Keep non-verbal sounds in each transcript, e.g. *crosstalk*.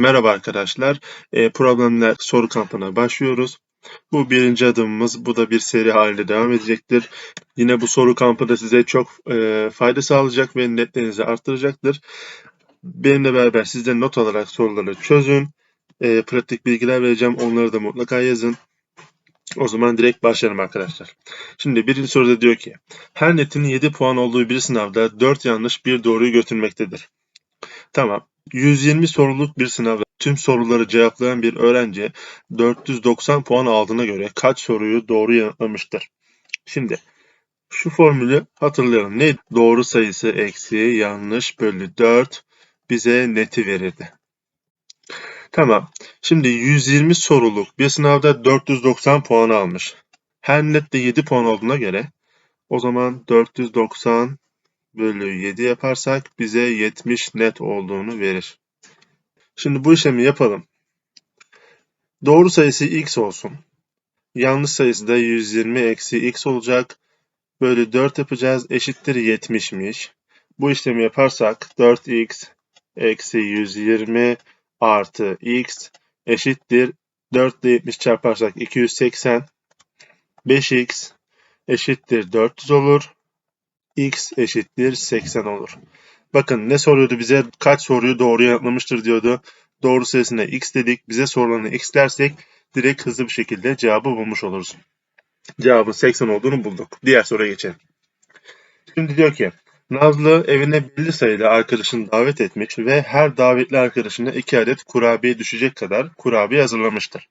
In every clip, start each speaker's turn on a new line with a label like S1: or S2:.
S1: Merhaba arkadaşlar. E, problemler soru kampına başlıyoruz. Bu birinci adımımız. Bu da bir seri halinde devam edecektir. Yine bu soru kampı da size çok e, fayda sağlayacak ve netlerinizi arttıracaktır. Benimle beraber siz de not alarak soruları çözün. E, pratik bilgiler vereceğim. Onları da mutlaka yazın. O zaman direkt başlayalım arkadaşlar. Şimdi birinci soruda diyor ki her netin 7 puan olduğu bir sınavda 4 yanlış bir doğruyu götürmektedir. Tamam. 120 soruluk bir sınavda tüm soruları cevaplayan bir öğrenci 490 puan aldığına göre kaç soruyu doğru yanıtlamıştır? Şimdi şu formülü hatırlayalım. Ne? Doğru sayısı eksi yanlış bölü 4 bize neti verirdi. Tamam. Şimdi 120 soruluk bir sınavda 490 puan almış. Her nette 7 puan olduğuna göre o zaman 490 bölü 7 yaparsak bize 70 net olduğunu verir. Şimdi bu işlemi yapalım. Doğru sayısı x olsun. Yanlış sayısı da 120 eksi x olacak. Bölü 4 yapacağız. Eşittir 70'miş. Bu işlemi yaparsak 4x eksi 120 artı x eşittir 4 ile 70 çarparsak 280 5x eşittir 400 olur x eşittir 80 olur. Bakın ne soruyordu bize? Kaç soruyu doğru yanıtlamıştır diyordu. Doğru sayısına x dedik. Bize sorulanı x dersek direkt hızlı bir şekilde cevabı bulmuş oluruz. Cevabın 80 olduğunu bulduk. Diğer soruya geçelim. Şimdi diyor ki Nazlı evine belli sayıda arkadaşını davet etmiş ve her davetli arkadaşına iki adet kurabiye düşecek kadar kurabiye hazırlamıştır.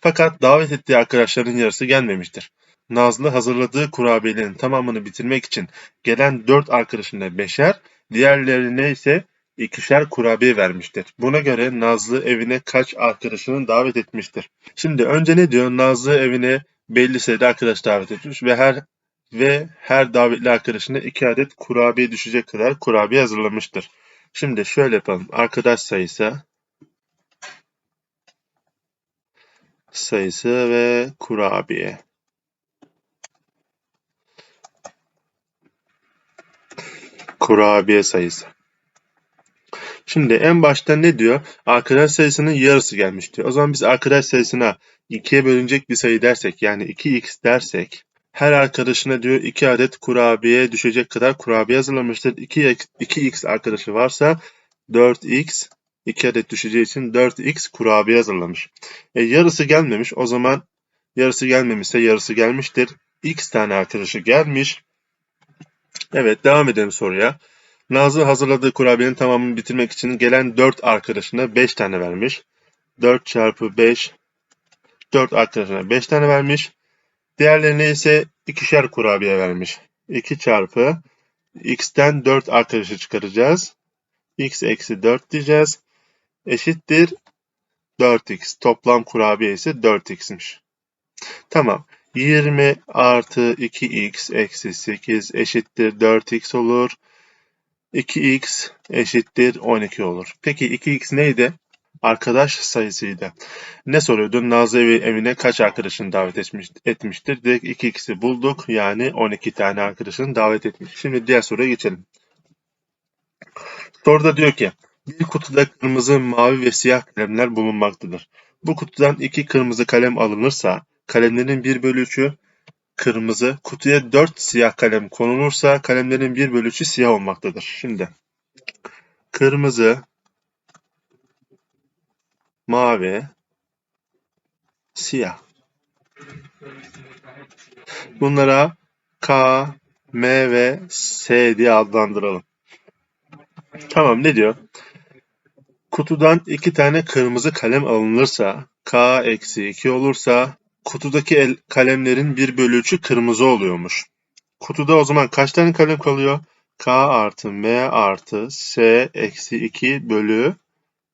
S1: Fakat davet ettiği arkadaşların yarısı gelmemiştir. Nazlı hazırladığı kurabiyelerin tamamını bitirmek için gelen dört arkadaşına beşer, diğerlerine ise ikişer kurabiye vermiştir. Buna göre Nazlı evine kaç arkadaşını davet etmiştir? Şimdi önce ne diyor? Nazlı evine belli sayıda arkadaş davet etmiş ve her ve her davetli arkadaşına iki adet kurabiye düşecek kadar kurabiye hazırlamıştır. Şimdi şöyle yapalım. Arkadaş sayısı sayısı ve kurabiye. Kurabiye sayısı. Şimdi en başta ne diyor? Arkadaş sayısının yarısı gelmiş diyor. O zaman biz arkadaş sayısına 2'ye bölünecek bir sayı dersek yani 2x dersek her arkadaşına diyor 2 adet kurabiye düşecek kadar kurabiye hazırlamıştır. 2, 2x arkadaşı varsa 4x 2 adet düşeceği için 4x kurabiye hazırlamış. E, yarısı gelmemiş. O zaman yarısı gelmemişse yarısı gelmiştir. x tane arkadaşı gelmiş. Evet devam edelim soruya. Nazlı hazırladığı kurabiyenin tamamını bitirmek için gelen 4 arkadaşına 5 tane vermiş. 4 çarpı 5 4 arkadaşına 5 tane vermiş. Diğerlerine ise ikişer kurabiye vermiş. 2 çarpı x'ten 4 arkadaşı çıkaracağız. x eksi 4 diyeceğiz. Eşittir 4x. Toplam kurabiye ise 4x'miş. Tamam. 20 artı 2x eksi 8 eşittir 4x olur. 2x eşittir 12 olur. Peki 2x neydi? Arkadaş sayısıydı. Ne soruyordu? Nazlı evi, evine kaç arkadaşını davet etmiş, etmiştir? Direkt 2x'i bulduk. Yani 12 tane arkadaşını davet etmiş. Şimdi diğer soruya geçelim. Soruda diyor ki bir kutuda kırmızı, mavi ve siyah kalemler bulunmaktadır. Bu kutudan iki kırmızı kalem alınırsa kalemlerin 1 bölü 3'ü kırmızı, kutuya 4 siyah kalem konulursa kalemlerin 1 bölü 3'ü siyah olmaktadır. Şimdi kırmızı, mavi, siyah. Bunlara K, M ve S diye adlandıralım. Tamam ne diyor? Kutudan iki tane kırmızı kalem alınırsa K eksi 2 olursa kutudaki el, kalemlerin 1 bölü 3'ü kırmızı oluyormuş. Kutuda o zaman kaç tane kalem kalıyor? K artı M artı S eksi 2 bölü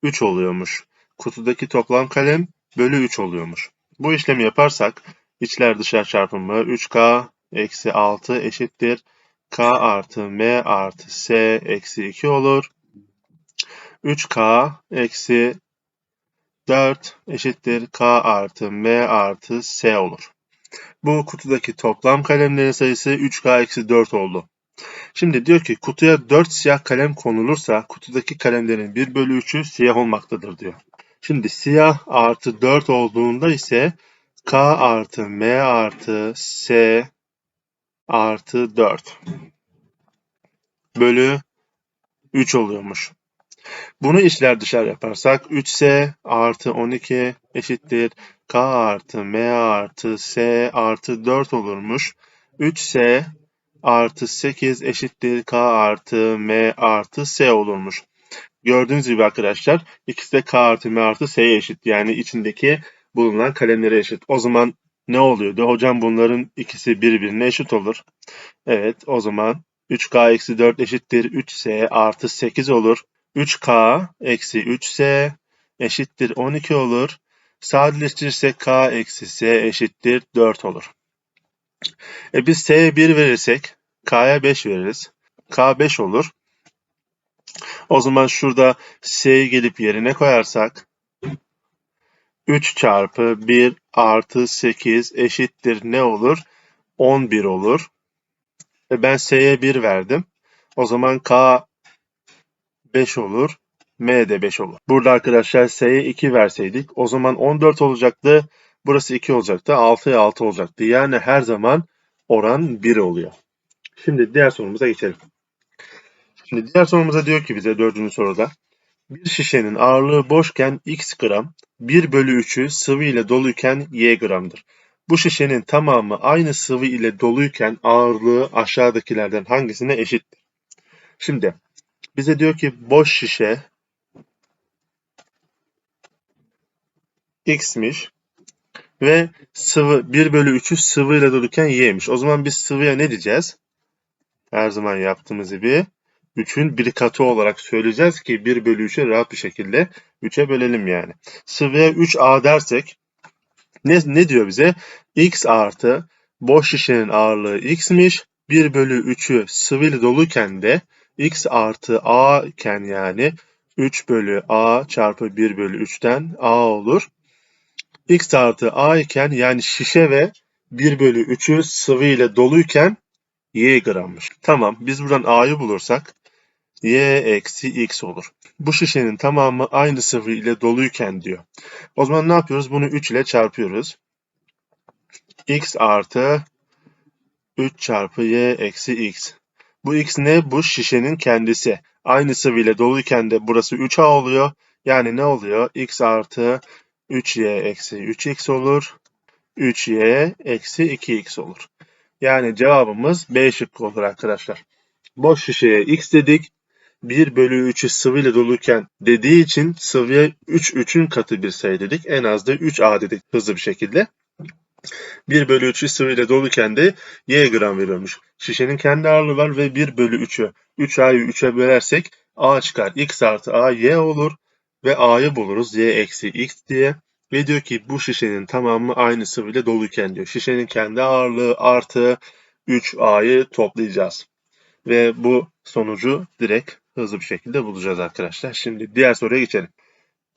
S1: 3 oluyormuş. Kutudaki toplam kalem bölü 3 oluyormuş. Bu işlemi yaparsak içler dışarı çarpımı 3K eksi 6 eşittir. K artı M artı S eksi 2 olur. 3K eksi 4 eşittir K artı M artı S olur. Bu kutudaki toplam kalemlerin sayısı 3K eksi 4 oldu. Şimdi diyor ki kutuya 4 siyah kalem konulursa kutudaki kalemlerin 1 bölü 3'ü siyah olmaktadır diyor. Şimdi siyah artı 4 olduğunda ise K artı M artı S artı 4 bölü 3 oluyormuş. Bunu içler dışarı yaparsak 3S artı 12 eşittir K artı M artı S artı 4 olurmuş. 3S artı 8 eşittir K artı M artı S olurmuş. Gördüğünüz gibi arkadaşlar ikisi de K artı M artı S'ye eşit. Yani içindeki bulunan kalemlere eşit. O zaman ne oluyordu? Hocam bunların ikisi birbirine eşit olur. Evet o zaman 3K eksi 4 eşittir 3S artı 8 olur. 3K eksi 3S eşittir 12 olur. Sadeleştirirsek K eksi S eşittir 4 olur. E biz S'ye 1 verirsek K'ya 5 veririz. K 5 olur. O zaman şurada S'yi gelip yerine koyarsak 3 çarpı 1 artı 8 eşittir ne olur? 11 olur. E ben S'ye 1 verdim. O zaman K 5 olur. M de 5 olur. Burada arkadaşlar S'ye 2 verseydik o zaman 14 olacaktı. Burası 2 olacaktı. 6'ya 6 olacaktı. Yani her zaman oran 1 oluyor. Şimdi diğer sorumuza geçelim. Şimdi diğer sorumuza diyor ki bize dördüncü soruda. Bir şişenin ağırlığı boşken x gram, 1 bölü 3'ü sıvı ile doluyken y gramdır. Bu şişenin tamamı aynı sıvı ile doluyken ağırlığı aşağıdakilerden hangisine eşittir? Şimdi bize diyor ki boş şişe x'miş ve sıvı 1 bölü 3'ü sıvı ile doluyken y'miş. O zaman biz sıvıya ne diyeceğiz? Her zaman yaptığımız gibi 3'ün bir katı olarak söyleyeceğiz ki 1 bölü 3'e rahat bir şekilde 3'e bölelim yani. Sıvıya 3A dersek ne, ne diyor bize? X artı boş şişenin ağırlığı X'miş. 1 bölü 3'ü sıvıyla doluyken de X artı A iken yani 3 bölü A çarpı 1 bölü 3'ten A olur. X artı A iken yani şişe ve 1 bölü 3'ü sıvı ile doluyken y grammış. Tamam biz buradan a'yı bulursak y eksi x olur. Bu şişenin tamamı aynı sıvı ile doluyken diyor. O zaman ne yapıyoruz? Bunu 3 ile çarpıyoruz. x artı 3 çarpı y eksi x. Bu x ne? Bu şişenin kendisi. Aynı sıvı ile doluyken de burası 3a oluyor. Yani ne oluyor? x artı 3y eksi 3x olur. 3y eksi 2x olur. Yani cevabımız B şıkkı olur arkadaşlar. Boş şişeye x dedik. 1 bölü 3'ü sıvıyla doluyken dediği için sıvıya 3 3'ün katı bir sayı dedik. En az da 3A dedik hızlı bir şekilde. 1 bölü 3'ü sıvıyla doluyken de y gram veriyormuş. Şişenin kendi ağırlığı var ve 1 bölü 3'ü 3A'yı 3'e bölersek A çıkar. X artı A y olur ve A'yı buluruz. Y eksi X diye. Ve diyor ki bu şişenin tamamı aynı sıvıyla doluyken diyor. Şişenin kendi ağırlığı artı 3A'yı toplayacağız. Ve bu sonucu direkt hızlı bir şekilde bulacağız arkadaşlar. Şimdi diğer soruya geçelim.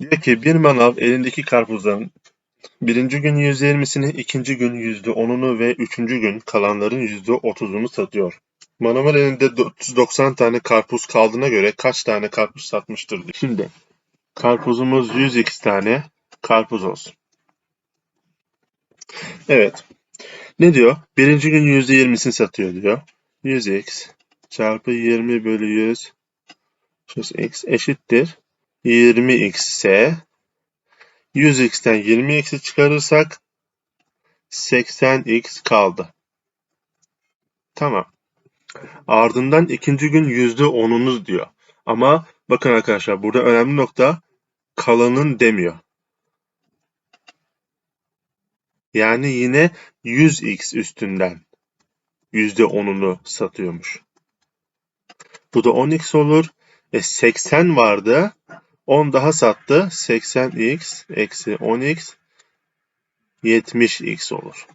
S1: Diyor ki bir manav elindeki karpuzların birinci gün %20'sini, ikinci gün %10'unu ve üçüncü gün kalanların %30'unu satıyor. Manavın elinde 490 tane karpuz kaldığına göre kaç tane karpuz satmıştır. Şimdi karpuzumuz 100x tane, karpuz olsun. Evet. Ne diyor? Birinci gün %20'sini satıyor diyor. 100x çarpı 20 bölü 100 x eşittir. 20x ise 100x'ten 20x'i çıkarırsak 80x kaldı. Tamam. Ardından ikinci gün %10'unuz diyor. Ama bakın arkadaşlar burada önemli nokta kalanın demiyor. Yani yine 100x üstünden %10'unu satıyormuş. Bu da 10x olur. E 80 vardı. 10 daha sattı. 80x eksi 10x 70x olur.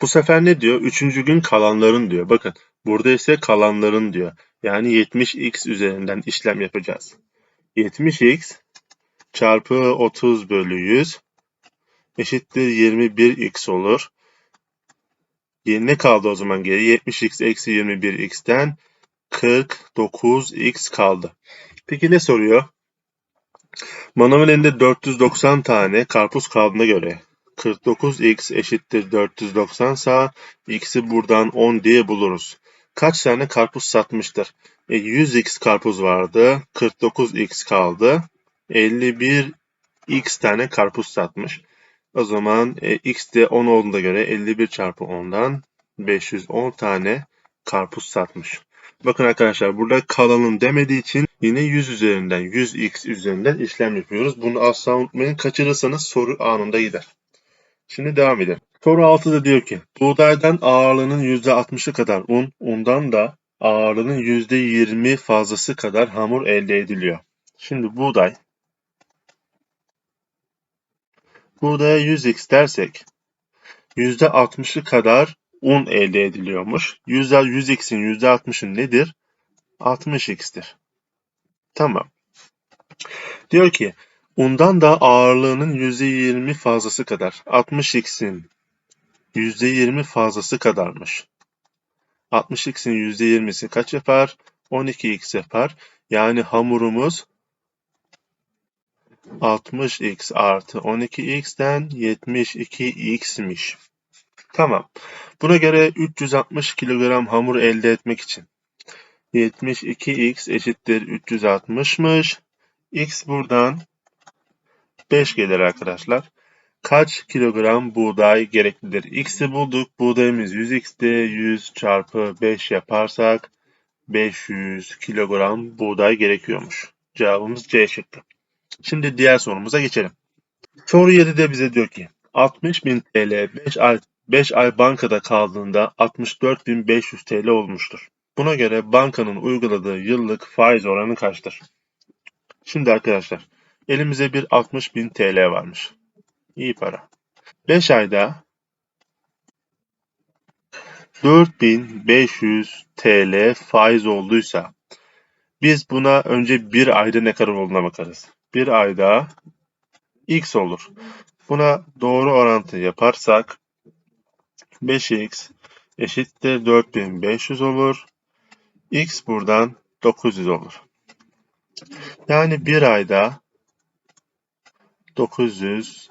S1: Bu sefer ne diyor? Üçüncü gün kalanların diyor. Bakın burada ise kalanların diyor. Yani 70x üzerinden işlem yapacağız. 70x çarpı 30 bölü 100 eşittir 21x olur. Ne kaldı o zaman geri? 70x eksi 21x'ten 49x kaldı. Peki ne soruyor? Manavın elinde 490 tane karpuz kaldığına göre 49x eşittir 490 sa x'i buradan 10 diye buluruz. Kaç tane karpuz satmıştır? E, 100x karpuz vardı. 49x kaldı. 51x tane karpuz satmış. O zaman e, x de 10 olduğuna göre 51 çarpı 10'dan 510 tane karpuz satmış. Bakın arkadaşlar burada kalanın demediği için yine 100 üzerinden 100x üzerinden işlem yapıyoruz. Bunu asla unutmayın. Kaçırırsanız soru anında gider. Şimdi devam edelim. Soru 6'da diyor ki buğdaydan ağırlığının %60'ı kadar un, undan da ağırlığının %20 fazlası kadar hamur elde ediliyor. Şimdi buğday buğdaya 100x dersek %60'ı kadar un elde ediliyormuş. 100, 100x'in %60'ı nedir? 60x'tir. Tamam. Diyor ki undan da ağırlığının %20 fazlası kadar. 60x'in %20 fazlası kadarmış. 60x'in %20'si kaç yapar? 12x yapar. Yani hamurumuz 60x artı 12x'ten 72x'miş. Tamam. Buna göre 360 kilogram hamur elde etmek için 72x eşittir 360'mış. x buradan 5 gelir arkadaşlar. Kaç kilogram buğday gereklidir? x'i bulduk. Buğdayımız 100x'ti. 100 çarpı 5 yaparsak 500 kilogram buğday gerekiyormuş. Cevabımız C şıkkı. Şimdi diğer sorumuza geçelim. Soru 7'de bize diyor ki 60.000 TL 5 ay 5 ay bankada kaldığında 64.500 TL olmuştur. Buna göre bankanın uyguladığı yıllık faiz oranı kaçtır? Şimdi arkadaşlar elimize bir 60.000 TL varmış. İyi para. 5 ayda 4500 TL faiz olduysa biz buna önce bir ayda ne kadar olduğuna bakarız. Bir ayda x olur. Buna doğru orantı yaparsak 5x eşittir 4500 olur. x buradan 900 olur. Yani bir ayda 900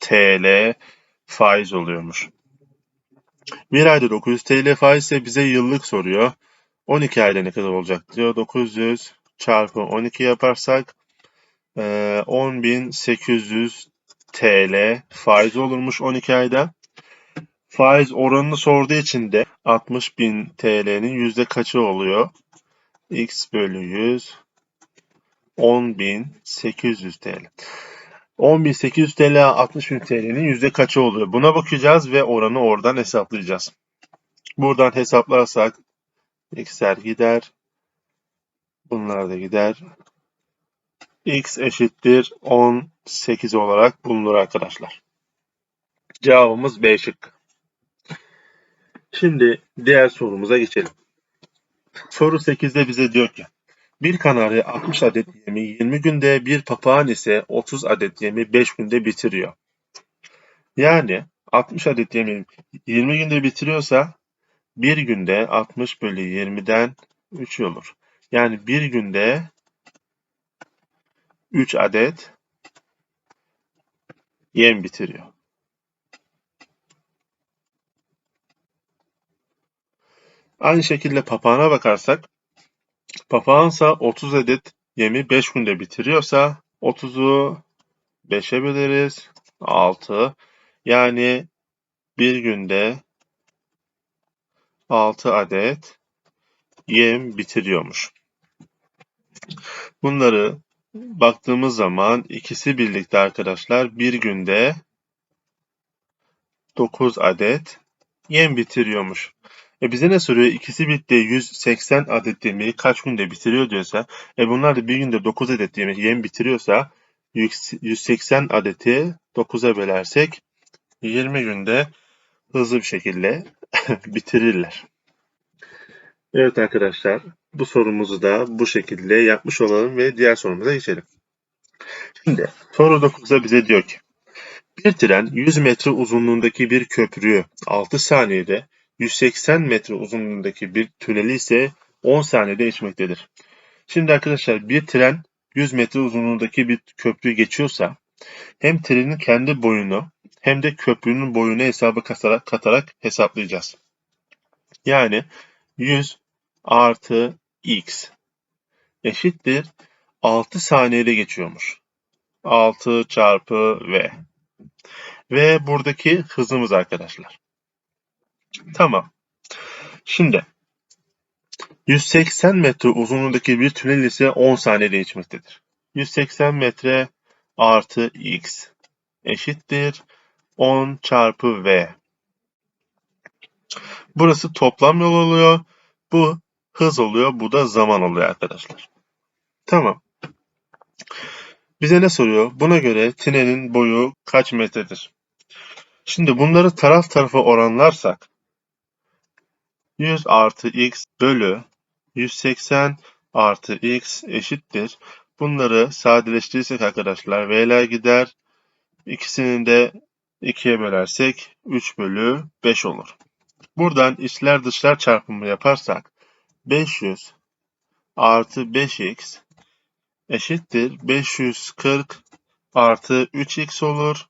S1: TL faiz oluyormuş. Bir ayda 900 TL faiz ise bize yıllık soruyor. 12 ayda ne kadar olacak diyor. 900 çarpı 12 yaparsak 10.800 TL faiz olurmuş 12 ayda. Faiz oranını sorduğu için de 60.000 TL'nin yüzde kaçı oluyor? X bölü 100 10.800 TL. 10.800 TL 60.000 TL'nin yüzde kaçı oluyor? Buna bakacağız ve oranı oradan hesaplayacağız. Buradan hesaplarsak x'ler gider. Bunlar da gider. x eşittir 18 olarak bulunur arkadaşlar. Cevabımız B şıkkı. Şimdi diğer sorumuza geçelim. Soru 8'de bize diyor ki bir kanarya 60 adet yemi 20 günde, bir papağan ise 30 adet yemi 5 günde bitiriyor. Yani 60 adet yemi 20 günde bitiriyorsa bir günde 60 bölü 20'den 3 olur. Yani bir günde 3 adet yem bitiriyor. Aynı şekilde papağana bakarsak papağansa 30 adet yemi 5 günde bitiriyorsa 30'u 5'e böleriz. 6. Yani bir günde 6 adet yem bitiriyormuş. Bunları baktığımız zaman ikisi birlikte arkadaşlar bir günde 9 adet yem bitiriyormuş. E bize ne soruyor? İkisi birlikte 180 adet yemeği kaç günde bitiriyor diyorsa, e bunlar da bir günde 9 adet yemek yem bitiriyorsa 180 adeti 9'a bölersek 20 günde hızlı bir şekilde *laughs* bitirirler. Evet arkadaşlar bu sorumuzu da bu şekilde yapmış olalım ve diğer sorumuza geçelim. Şimdi soru 9'da bize diyor ki bir tren 100 metre uzunluğundaki bir köprüyü 6 saniyede 180 metre uzunluğundaki bir tüneli ise 10 saniyede geçmektedir. Şimdi arkadaşlar bir tren 100 metre uzunluğundaki bir köprü geçiyorsa hem trenin kendi boyunu hem de köprünün boyunu hesaba katarak, katarak hesaplayacağız. Yani 100 artı x eşittir 6 saniyede geçiyormuş. 6 çarpı v. Ve buradaki hızımız arkadaşlar. Tamam. Şimdi 180 metre uzunluğundaki bir tünel ise 10 saniyede geçmektedir. 180 metre artı x eşittir 10 çarpı v. Burası toplam yol oluyor. Bu hız oluyor. Bu da zaman oluyor arkadaşlar. Tamam. Bize ne soruyor? Buna göre tünelin boyu kaç metredir? Şimdi bunları taraf tarafa oranlarsak 100 artı x bölü 180 artı x eşittir. Bunları sadeleştirirsek arkadaşlar v'ler gider. İkisini de 2'ye bölersek 3 bölü 5 olur. Buradan içler dışlar çarpımı yaparsak 500 artı 5x eşittir 540 artı 3x olur.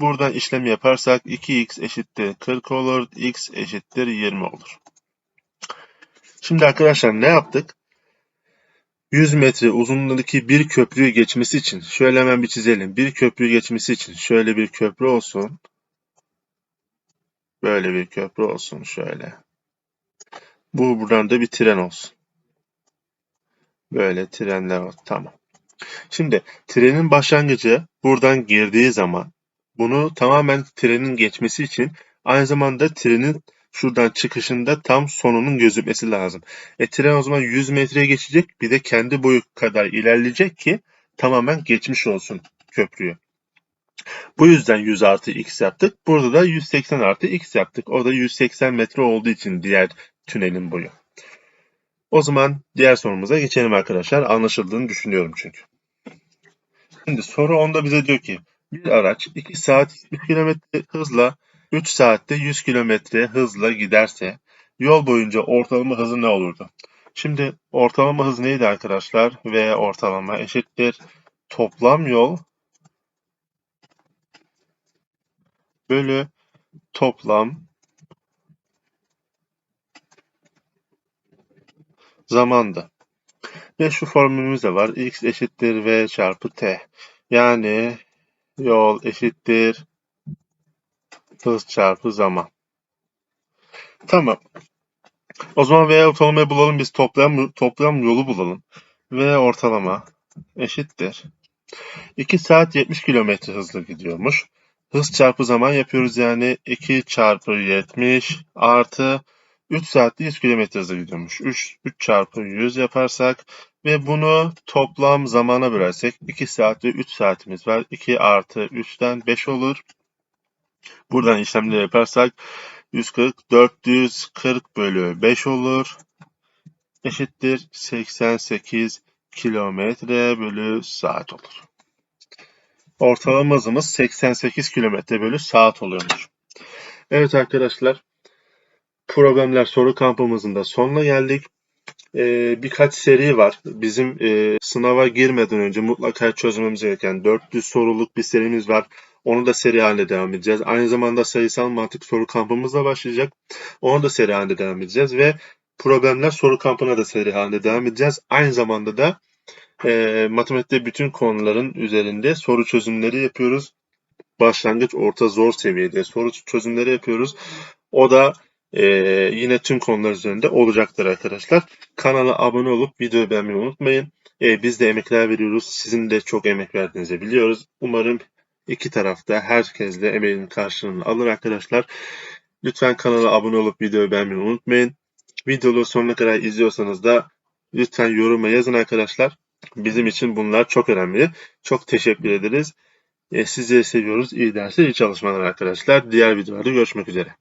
S1: Buradan işlem yaparsak 2x eşittir 40 olur. x eşittir 20 olur. Şimdi arkadaşlar ne yaptık? 100 metre uzunluğundaki bir köprüyü geçmesi için şöyle hemen bir çizelim. Bir köprüyü geçmesi için şöyle bir köprü olsun. Böyle bir köprü olsun şöyle. Bu buradan da bir tren olsun. Böyle trenler var. Tamam. Şimdi trenin başlangıcı buradan girdiği zaman bunu tamamen trenin geçmesi için aynı zamanda trenin şuradan çıkışında tam sonunun gözükmesi lazım. E tren o zaman 100 metreye geçecek bir de kendi boyu kadar ilerleyecek ki tamamen geçmiş olsun köprüyü. Bu yüzden 100 artı x yaptık. Burada da 180 artı x yaptık. O da 180 metre olduğu için diğer tünelin boyu. O zaman diğer sorumuza geçelim arkadaşlar. Anlaşıldığını düşünüyorum çünkü. Şimdi soru onda bize diyor ki bir araç 2 saat 100 km hızla 3 saatte 100 km hızla giderse yol boyunca ortalama hızı ne olurdu? Şimdi ortalama hız neydi arkadaşlar? V ortalama eşittir toplam yol bölü toplam zamandı. Ve şu formülümüz de var. x eşittir v çarpı t. Yani yol eşittir hız çarpı zaman. Tamam. O zaman V ortalamayı bulalım. Biz toplam, toplam yolu bulalım. V ortalama eşittir. 2 saat 70 km hızla gidiyormuş. Hız çarpı zaman yapıyoruz yani 2 çarpı 70 artı 3 saatte 100 km hızla gidiyormuş. 3, 3 çarpı 100 yaparsak ve bunu toplam zamana bölersek 2 saat ve 3 saatimiz var. 2 artı 3'ten 5 olur. Buradan işlemleri yaparsak 140 440 bölü 5 olur. Eşittir 88 kilometre bölü saat olur. Ortalama hızımız 88 kilometre bölü saat oluyormuş. Evet arkadaşlar problemler soru kampımızın da sonuna geldik. Ee, birkaç seri var. Bizim e, sınava girmeden önce mutlaka çözmemiz gereken 400 soruluk bir serimiz var. Onu da seri halinde devam edeceğiz. Aynı zamanda sayısal mantık soru kampımız da başlayacak. Onu da seri halinde devam edeceğiz ve problemler soru kampına da seri halinde devam edeceğiz. Aynı zamanda da e, matematikte bütün konuların üzerinde soru çözümleri yapıyoruz. Başlangıç, orta, zor seviyede soru çözümleri yapıyoruz. O da e, yine tüm konular üzerinde olacaktır arkadaşlar. Kanala abone olup videoyu beğenmeyi unutmayın. E, biz de emekler veriyoruz. Sizin de çok emek verdiğinizi biliyoruz. Umarım iki tarafta herkes de emeğinin karşılığını alır arkadaşlar. Lütfen kanala abone olup videoyu beğenmeyi unutmayın. Videoyu sonuna kadar izliyorsanız da lütfen yoruma yazın arkadaşlar. Bizim için bunlar çok önemli. Çok teşekkür ederiz. E, sizleri seviyoruz. İyi dersler, iyi çalışmalar arkadaşlar. Diğer videolarda görüşmek üzere.